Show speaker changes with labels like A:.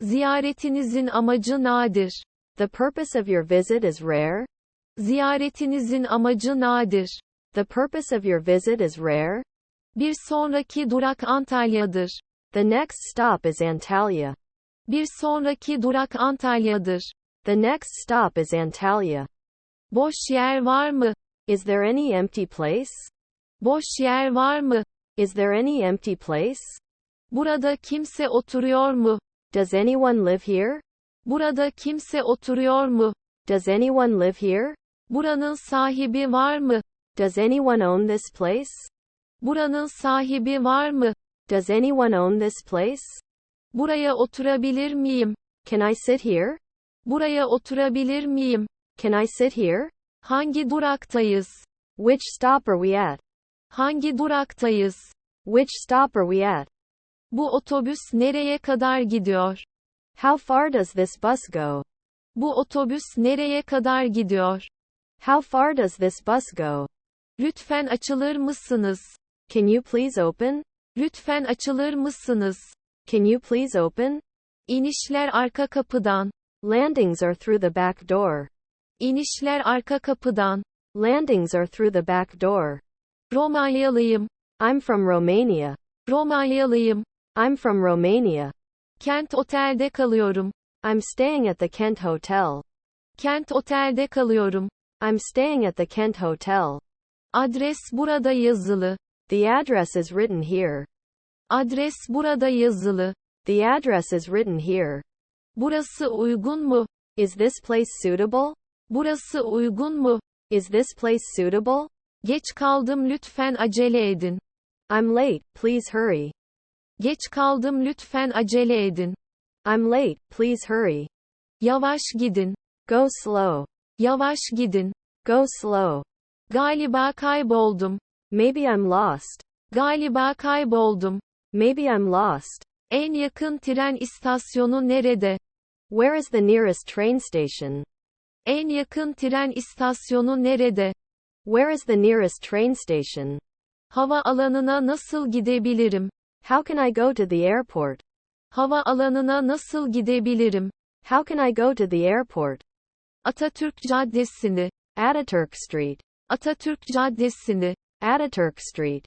A: Ziyaretinizin amacı nadir.
B: The purpose of your visit is rare.
A: Ziyaretinizin amacı nadir.
B: The purpose of your visit is rare.
A: Bir sonraki durak Antalya'dır.
B: The next stop is Antalya.
A: Bir sonraki durak Antalya'dır.
B: The next stop is Antalya.
A: Boş yer var mı?
B: Is there any empty place?
A: Boş yer var mı?
B: Is there any empty place?
A: Burada kimse oturuyor mu?
B: Does anyone live here?
A: Burada kimse oturuyor mu?
B: Does anyone live here?
A: Buranın sahibi var mı?
B: Does anyone own this place?
A: Buranın sahibi var mı?
B: Does anyone own this place?
A: Buraya oturabilir miyim?
B: Can I sit here?
A: Buraya oturabilir miyim?
B: Can I sit here?
A: Hangi duraktayız?
B: Which stop are we at?
A: Hangi duraktayız?
B: Which stop are we at?
A: Bu otobüs nereye kadar gidiyor?
B: How far does this bus go?
A: Bu otobüs nereye kadar gidiyor?
B: How far does this bus go?
A: Lütfen açılır mısınız?
B: Can you please open?
A: Lütfen açılır mısınız?
B: Can you please open?
A: İnişler arka kapıdan.
B: Landings are through the back door.
A: İnişler arka kapıdan.
B: Landings are through the back door.
A: Romanyalıyım.
B: I'm from Romania.
A: Romanyalıyım.
B: I'm from Romania.
A: Kent otelde kalıyorum.
B: I'm staying at the Kent Hotel.
A: Kent otelde kalıyorum.
B: I'm staying at the Kent Hotel.
A: Adres burada yazılı.
B: The address is written here.
A: Adres burada yazılı.
B: The address is written here.
A: Burası uygun mu?
B: Is this place suitable?
A: Burası uygun mu?
B: Is this place suitable?
A: Geç kaldım lütfen acele edin.
B: I'm late, please hurry.
A: Geç kaldım lütfen acele edin.
B: I'm late, please hurry.
A: Yavaş gidin.
B: Go slow.
A: Yavaş gidin.
B: Go slow.
A: Galiba kayboldum.
B: Maybe I'm lost.
A: Galiba kayboldum.
B: Maybe I'm lost.
A: En yakın tren istasyonu nerede?
B: Where is the nearest train station?
A: En yakın tren istasyonu nerede?
B: Where is the nearest train station?
A: Hava alanına nasıl gidebilirim?
B: How can I go to the airport?
A: Hava alanına nasıl gidebilirim?
B: How can I go to the airport?
A: Atatürk Caddesi'ni.
B: Ataturk Street.
A: Atatürk Caddesi'ni.
B: Ataturk Street.